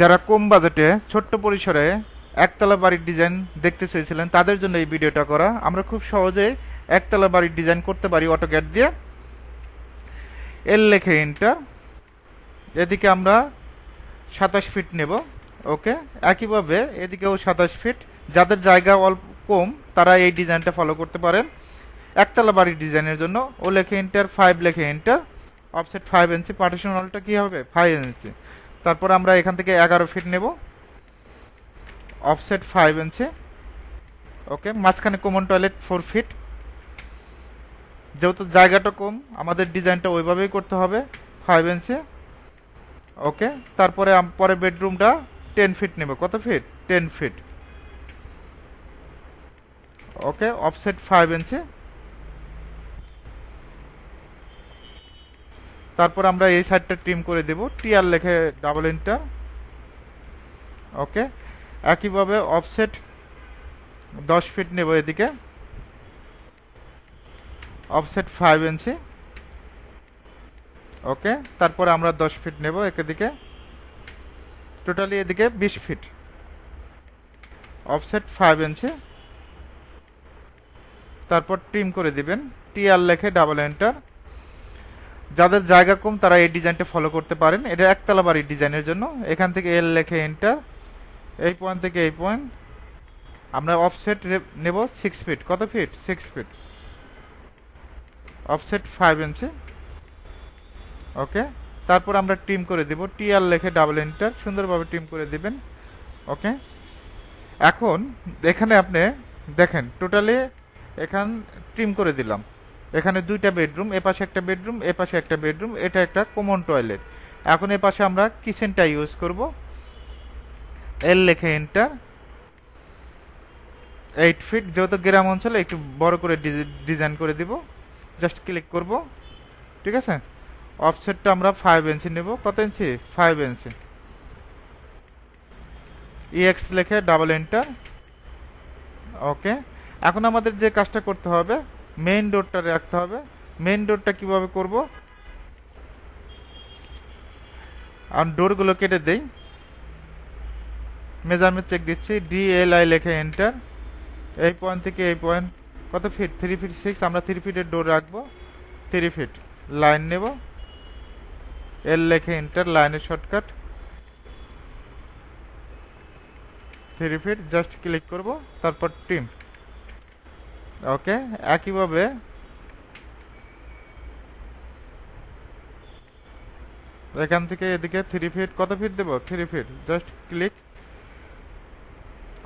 যারা কম বাজেটে ছোট্ট পরিসরে একতলা বাড়ির ডিজাইন দেখতে চেয়েছিলেন, তাদের জন্য এই ভিডিওটা করা। আমরা খুব সহজে একতলা বাড়ির ডিজাইন করতে পারি অটোক্যাট দিয়ে। এল লেখে ইন্টার এদিকে আমরা সাতাশ ফিট নেব, ওকে? একইভাবে এদিকেও সাতাশ ফিট। যাদের জায়গা অল্প কম, তারা এই ডিজাইনটা ফলো করতে পারেন। একতলা বাড়ির ডিজাইনের জন্য। ও লেখে ইন্টার ফাইভ লেখে enter offset five inch partition অলটা কী হবে? ফাইভ ইঞ্চি তারপর আমরা এখান থেকে এগারো ফিট নেব। অফসেট ফাইভ ইঞ্চে ওকে মাঝখানে কমন টয়লেট ফোর ফিট যেহেতু জায়গাটা কম, আমাদের ডিজাইনটা ওইভাবেই করতে হবে ফাইভ ইঞ্চে ওকে তারপরে পরে বেডরুমটা টেন ফিট নেব। কত feet ten feet okay offset five inch তারপর আমরা এই সাইডটা ট্রিম করে দেব। টিআর লেখে ডাবল ইন্টার ওকে একইভাবে অফসেট দশ ফিট নেব এদিকে। অফসেট ফাইভ ইঞ্চি ওকে তারপরে আমরা দশ ফিট নেব এদিকে টোটালি এদিকে বিশ ফিট অফসেট ফাইভ ইঞ্চি তারপর ট্রিম করে দিবেন। টিআর লেখে ডাবল এন্টার যাদের জায়গা কম, তারা এই ডিজাইনটা ফলো করতে পারেন। এটা একতলা বাড়ির ডিজাইনের জন্য। এখান থেকে এল লেখে এন্টার এই পয়েন্ট থেকে এই পয়েন্ট আমরা অফসেট নেব সিক্স ফিট কত feet six feet offset five inch okay তারপর আমরা টিম করে দেব। টিআর লেখে ডাবল এন্টার সুন্দরভাবে টিম করে দিবেন। ওকে এখন, এখানে আপনি দেখেন টোটালি এখান ট্রিম করে দিলাম। এখানে দুইটা বেডরুম এ পাশে একটা বেডরুম এ পাশে একটা বেডরুম, এটা একটা কমন টয়লেট এখন এ পাশে আমরা কিচেনটা ইউজ করব। এল লেখে এন্টার এইট ফিট যেহেতু গ্রাম অঞ্চলে একটু বড় করে ডিজাইন করে দিব। জাস্ট ক্লিক করব। ঠিক আছে? অফসেটটা আমরা ফাইভ ইঞ্চি নেব। কত ইঞ্চি ফাইভ ইঞ্চি ইএক্স লেখে ডাবল এন্টার ওকে এখন আমাদের যে কাজটা করতে হবে মেইন ডোরটা রাখতে হবে। মেইন ডোরটা কীভাবে করব? আর ডোরগুলো কেটে দেই। মেজারমেন্ট চেক দিচ্ছি। ডিএলআই লেখে এন্টার এই পয়েন্ট থেকে এই পয়েন্ট কত ফিট থ্রি ফিট সিক্স আমরা থ্রি ফিটের ডোর রাখব। থ্রি ফিট লাইন নেব। এল লেখে এন্টার লাইনের shortcut three feet just click করব। তারপর টিম ওকে, একইভাবে এখান থেকে এদিকে থ্রি ফিট কত ফিট দেবো? Three feet just click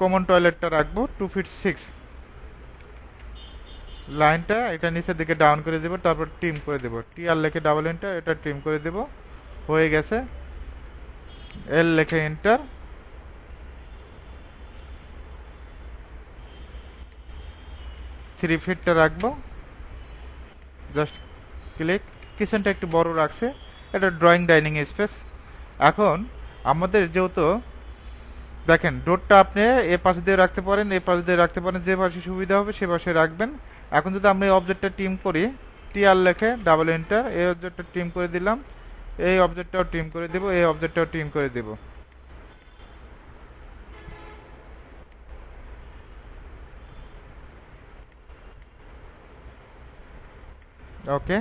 common টয়লেটটা রাখব টু ফিট সিক্স লাইনটা এটা নিচের দিকে ডাউন করে দেবো, তারপর টিম করে দেবো। টি আর লেখে ডাবল এন্টার এটা টিম করে দেবো। হয়ে গেছে। এল লেখে এন্টার থ্রি ফিটটা রাখব। জাস্ট ক্লিক কিচেনটা একটু বড় রাখছে। এটা ড্রয়িং ডাইনিং স্পেস এখন আমাদের যেহেতু, দেখেন, ডোরটা আপনি এ পাশে দিয়ে রাখতে পারেন, এ পাশে দিয়ে রাখতে পারেন, যে পাশে সুবিধা হবে সে পাশে রাখবেন। এখন যদি আমরা এই অবজেক্টটা টিম করি টিআর লেখে ডাবল এন্টার এই অবজেক্টটা টিম করে দিলাম, এই অবজেক্টটাও টিম করে দেব, এই অবজেক্টটাও টিম করে দেব। ওকে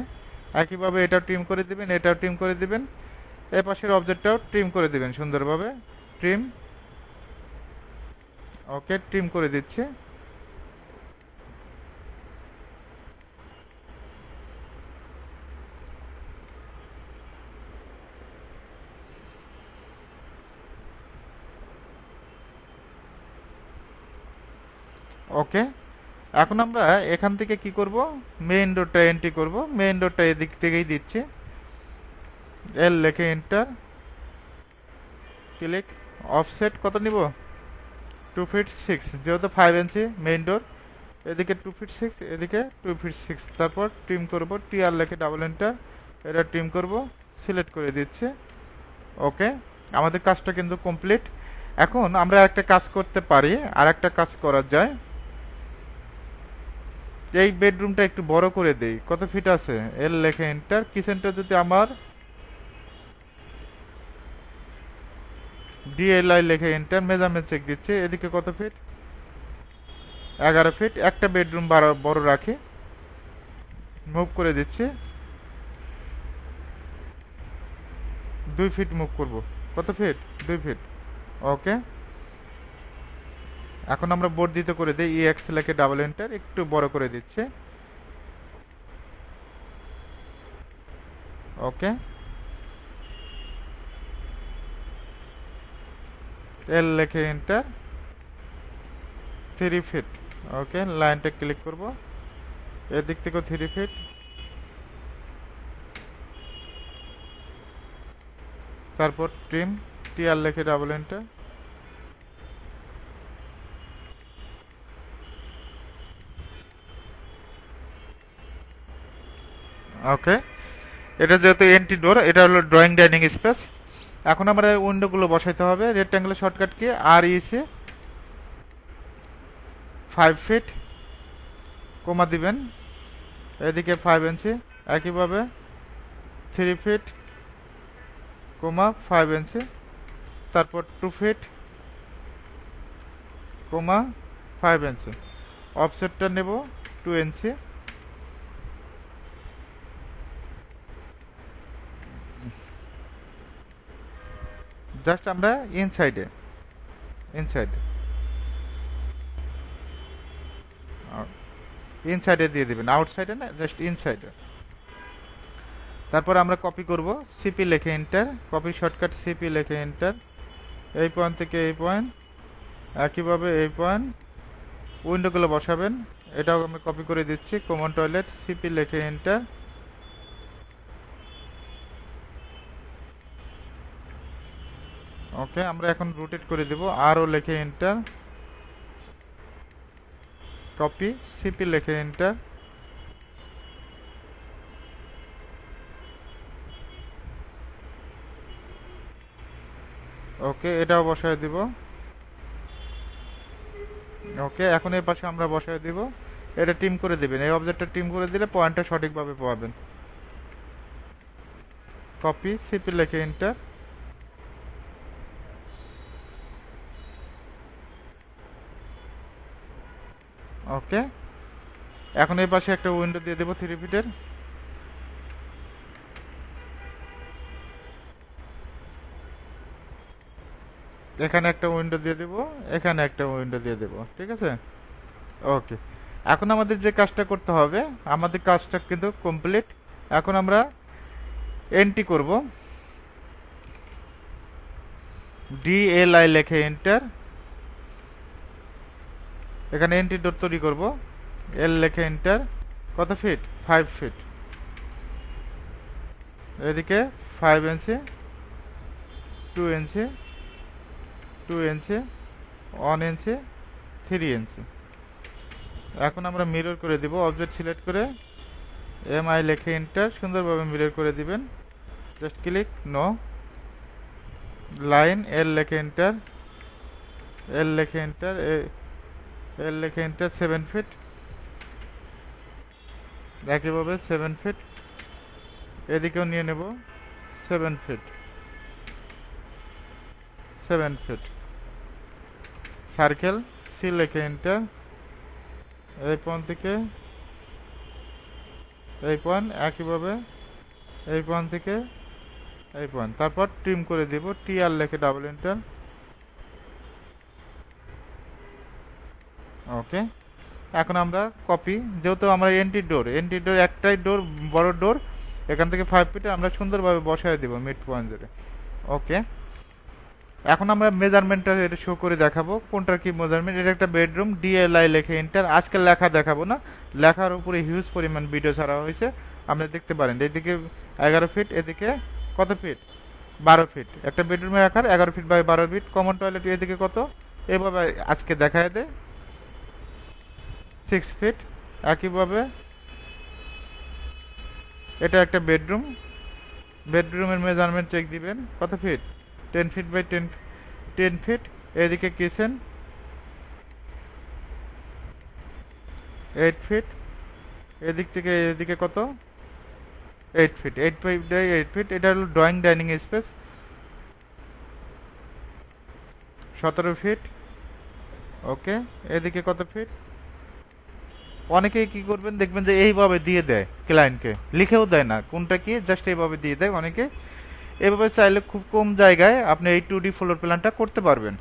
একইভাবে এটাও ট্রিম করে দিবেন, এটাও ট্রিম করে দিবেন। এ পাশের অবজেক্টটাও ট্রিম করে দিবেন সুন্দরভাবে। ট্রিম ওকে ট্রিম করে দিচ্ছে। ওকে এখন আমরা এখান থেকে কি করব? মেইন ডোরটা এন্ট্রি করব। মেইন ডোরটা এদিক থেকেই দিচ্ছি। এল লেখে এন্টার ক্লিক অফসেট কত নিব? টু ফিট সিক্স যেহেতু ফাইভ ইঞ্চি মেইন ডোর এদিকে টু ফিট সিক্স এদিকে টু ফিট সিক্স তারপর ট্রিম করব। টি আর লেখে ডাবল এন্টার এটা ট্রিম করব। সিলেক্ট করে দিচ্ছি। ওকে আমাদের কাজটা কিন্তু কমপ্লিট এখন আমরা একটা কাজ করতে পারি। আর একটা কাজ করা যায়। এই বেডরুমটা একটু বড় করে দেই। কত ফিট আছে? এল লেখে এন্টার কিচেনটা যদি আমার? ডিএলআই লেখে এন্টার মেজারমেন্ট চেক দিচ্ছে। এদিকে কত ফিট? এগারো ফিট। একটা বেডরুম বড় রাখি। মুভ করে দিচ্ছি। দুই ফিট মুভ করব। কত ফিট? দুই ফিট। ওকে এখন আমরা বর্ধিত করে দিই ই এক্স লেখে ডাবল এন্টার একটু বড় করে দিচ্ছে। ওকে। এল লেখে এন্টার থ্রি ফিট ওকে লাইনটা ক্লিক করব। এদিক থেকেও থ্রি ফিট তারপর ট্রিম টিআর লেখে ডাবল এন্টার ওকে এটা যেহেতু এন্ট্রি ডোর এটা হলো ড্রয়িং ডাইনিং স্পেস এখন আমরা উইন্ডোগুলো বসাইতে হবে রেক্ট্যাঙ্গুলার শর্টকাট কি আর ইসে ফাইভ ফিট কমা দিবেন। এদিকে ফাইভ ইঞ্চি একইভাবে three feet comma five inch তারপর two feet comma five inch অফসেটটা নেব টু ইঞ্চি জাস্ট আমরা ইনসাইডে ইনসাইডে ইনসাইডে দিয়ে দিবেন আউটসাইডে না জাস্ট ইনসাইডে তারপর আমরা কপি করব সিপি লেখে এন্টার কপি শর্টকাট সিপি লেখে এন্টার এই পয়েন্ট থেকে এই পয়েন্ট একইভাবে এই পয়েন্ট উইন্ডোগুলো বসাবেন। এটাও আমরা কপি করে দিচ্ছি কমন টয়লেট সিপি লেখে এন্টার ওকে আমরা এখন রোটেট করে দেব। আরও লেখে এন্টার কপি সিপি লেখে এন্টার ওকে এটাও বসায় দিব। ওকে এখন এই পাশে আমরা বসায় দিব। এটা টিম করে দিবেন। এই অবজেক্টটা টিম করে দিলে পয়েন্টটা সঠিকভাবে পাবেন। কপি সিপি লেখে এন্টার ওকে। এখন এই পাশে একটা উইন্ডো দিয়ে দেবো থ্রি ফিটের এখানে একটা উইন্ডো দিয়ে দেব, এখানে একটা উইন্ডো দিয়ে দেব, ঠিক আছে? ওকে। এখন আমাদের যে কাজটা করতে হবে, আমাদের কাজটা কিন্তু কমপ্লিট এখন আমরা এন্ট্রি করব। ডিএলআই লেখে এন্টার এখানে এন্ট্রি ডোর তৈরি করব। এল লেখে এন্টার কত ফিট ফাইভ ফিট এদিকে five inch two inch two inch one inch three inch এখন আমরা মিরর করে দিব অবজেক্ট সিলেক্ট করে। এম আই লেখে এন্টার সুন্দরভাবে মিরর করে দিবেন। Just click no line L লেখে এন্টার এল লেখে এন্টার এল লেখে এন্টার সেভেন ফিট একইভাবে সেভেন ফিট এদিকেও নিয়ে নেব seven feet seven feet circle C লেখে এন্টার এই পয়েন্ট থেকে এই পয়েন্ট একইভাবে এই পয়েন্ট থেকে এই পয়েন্ট তারপর ট্রিম করে দিব টি আর লেখে ডাবল এন্টার ওকে এখন আমরা কপি যেহেতু আমরা এন্ট্রি ডোর এন্ট্রি ডোর একটাই ডোর বড় ডোর এখান থেকে ফাইভ ফিটে আমরা সুন্দরভাবে বসায় দেবো মিড পয়েন্ট ধরে। ওকে এখন আমরা মেজারমেন্টটা এটা শো করে দেখাবো, কোনটার কি মেজারমেন্ট এটা একটা বেডরুম ডিএলআই লেখে ইন্টার আজকে লেখা দেখাবো না, লেখার উপরে হিউজ পরিমাণ ভিডিও ছাড়া হয়েছে, আপনি দেখতে পারেন, এদিকে এগারো ফিট এদিকে কত ফিট বারো ফিট একটা বেডরুমের আকার এগারো ফিট বাই বারো ফিট কমন টয়লেট এদিকে কত? এভাবে আজকে দেখায় দেয় সিক্স ফিট একইভাবে। এটা একটা বেডরুম বেডরুমের মেজারমেন্ট চেক দিবেন। কত feet ten feet by ten ten feet এদিকে কিচেন এইট ফিট এদিক থেকে এদিকে কত? Eight feet eight by eight feet এটা হলো ড্রয়িং ডাইনিং স্পেস সতেরো ফিট ওকে এদিকে কত ফিট অনেকেই কি করবেন, দেখবেন যে এইভাবে দিয়ে দেয় ক্লায়েন্টকে লিখেও দেয় না। কোনটা কি? জাস্ট এইভাবে দিয়ে দেয় অনেকে। এভাবে চাইলে খুব কম জায়গায় আপনি এই টু ডি ফ্লোর প্ল্যানটা করতে পারবেন।